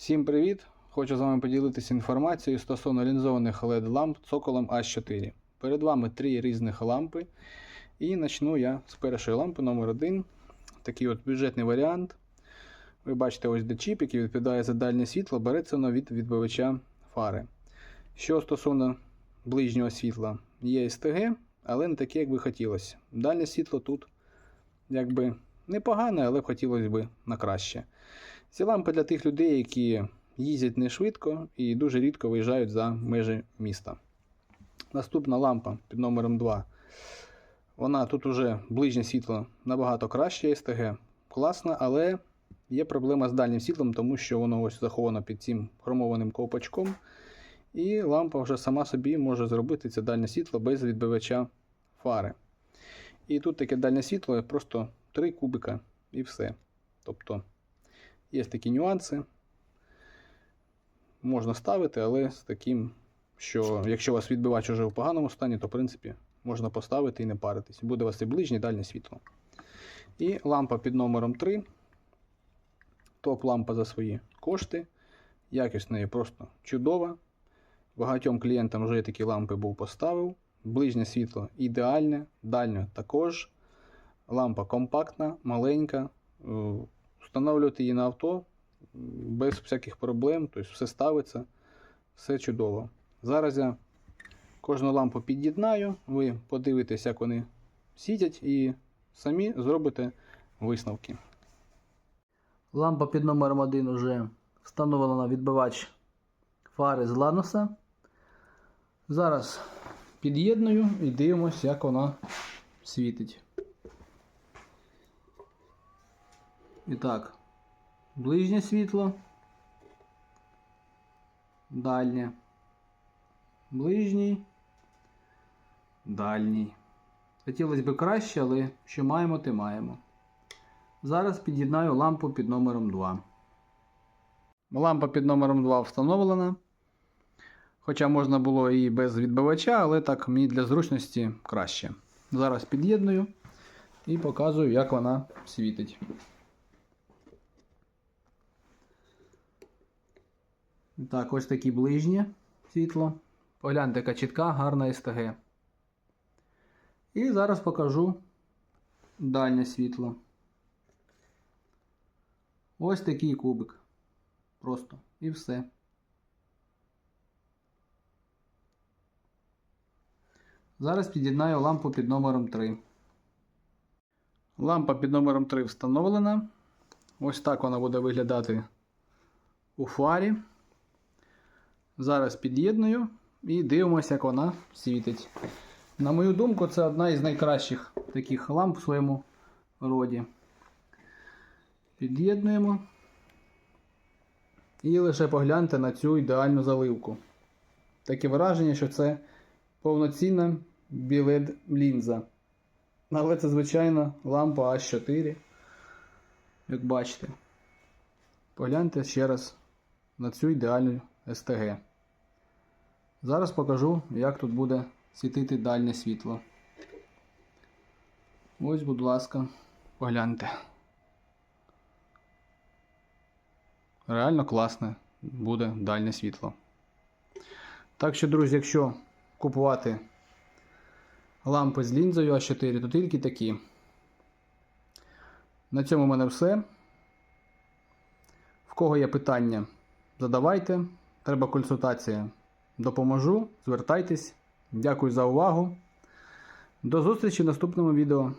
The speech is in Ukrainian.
Всім привіт! Хочу з вами поділитися інформацією стосовно лінзованих LED ламп цоколом H4. Перед вами три різних лампи. І почну я з першої лампи номер 1 Такий от бюджетний варіант. Ви бачите, ось де чіп, який відповідає за дальнє світло, береться воно від відбивача фари. Що стосовно ближнього світла, є СТГ, але не таке, як би хотілося. Дальнє світло тут якби непогане, але б хотілося б на краще. Ці лампи для тих людей, які їздять не швидко і дуже рідко виїжджають за межі міста. Наступна лампа під номером 2. Вона тут уже ближнє світло набагато краще СТГ. Класна, але є проблема з дальнім світлом, тому що воно ось заховано під цим хромованим ковпачком. І лампа вже сама собі може зробити це дальнє світло без відбивача фари. І тут таке дальнє світло, просто 3 кубика і все. Тобто Є такі нюанси. Можна ставити, але з таким, що якщо у вас відбивач уже в поганому стані, то в принципі можна поставити і не паритись. Буде у вас і ближнє і дальнє світло. І лампа під номером 3. Топ-лампа за свої кошти. Якість неї просто чудова. Багатьом клієнтам вже такі лампи був поставив. Ближнє світло ідеальне, дальнє також. Лампа компактна, маленька. Встановлювати її на авто без всяких проблем, тобто все ставиться, все чудово. Зараз я кожну лампу під'єднаю, ви подивитесь, як вони сидять, і самі зробите висновки. Лампа під номером 1 уже встановлена на відбивач фари з Лануса. Зараз під'єдную і дивимося, як вона світить. І так, ближнє світло, дальнє, ближній, дальній. Хотілося б краще, але що маємо, те маємо. Зараз під'єднаю лампу під номером 2. Лампа під номером 2 встановлена. Хоча можна було і без відбивача, але так мені для зручності краще. Зараз під'єдную і показую, як вона світить. Так, ось такі ближнє світло. Погляньте, яка чітка, гарна СТГ. І зараз покажу дальнє світло. Ось такий кубик. Просто. І все. Зараз під'єднаю лампу під номером 3. Лампа під номером 3 встановлена. Ось так вона буде виглядати у фарі. Зараз під'єдную і дивимося, як вона світить. На мою думку, це одна із найкращих таких ламп в своєму роді. Під'єднуємо. І лише погляньте на цю ідеальну заливку. Таке враження, що це повноцінна білет лінза. Але це, звичайно, лампа А4. Як бачите. Погляньте ще раз на цю ідеальну СТГ. Зараз покажу, як тут буде світити дальнє світло. Ось, будь ласка, погляньте. Реально класне буде дальнє світло. Так що, друзі, якщо купувати лампи з лінзою А4, то тільки такі. На цьому в мене все. В кого є питання, задавайте. Треба консультація. Допоможу. Звертайтесь. Дякую за увагу. До зустрічі в наступному відео.